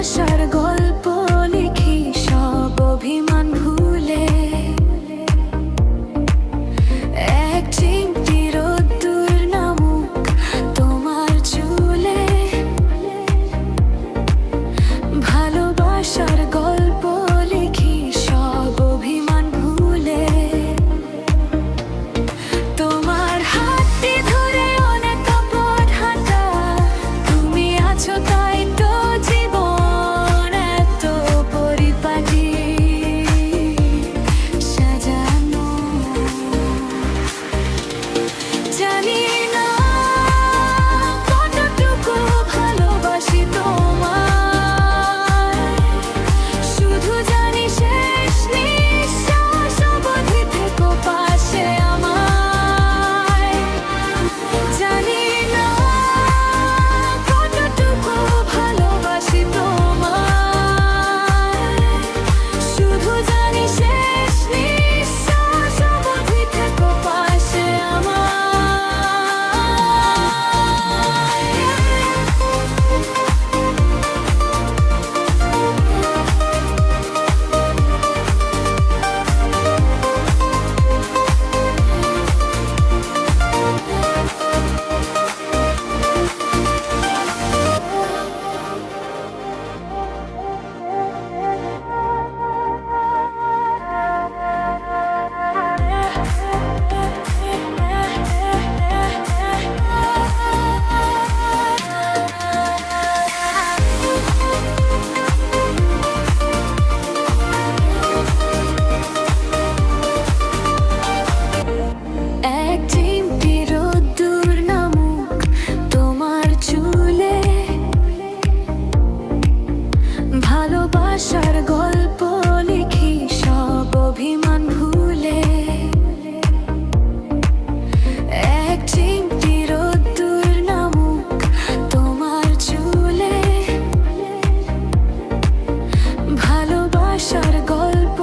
আশার গল্প লিখি, সব অভিমান ভুলে। এক চিমটি রোদ্দুর নামুক তোমার চুলে। ভালোবাসার গল্প লিখি, সব অভিমান ভুলে। তোমার হাতটি ধরে অনেক পথ হাঁটা তুমি আছো তাই তো আসার গল্প লিখি, সব অভিমান ভুলে। এক চিমটি রোদ্দুর নামুক তোমার চুলে। ভালোবাসার গল্প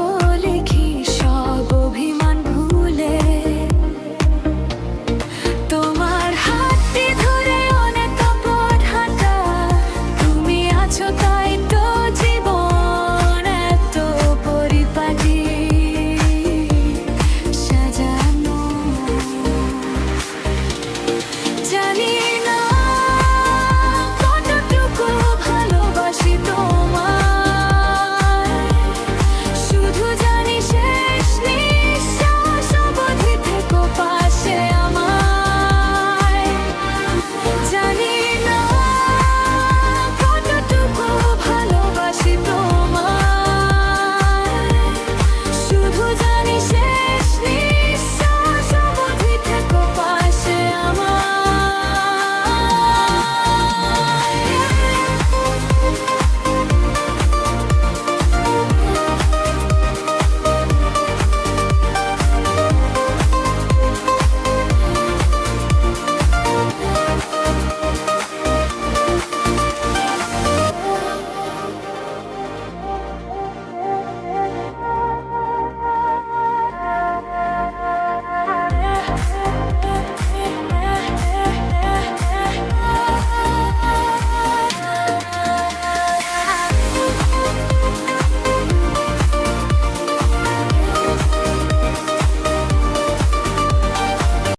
লিখি, সব অভিমান ভুলে। তোমার হাতটি ধরে অনেক পথ হাঁটা তুমি আছো তাই তো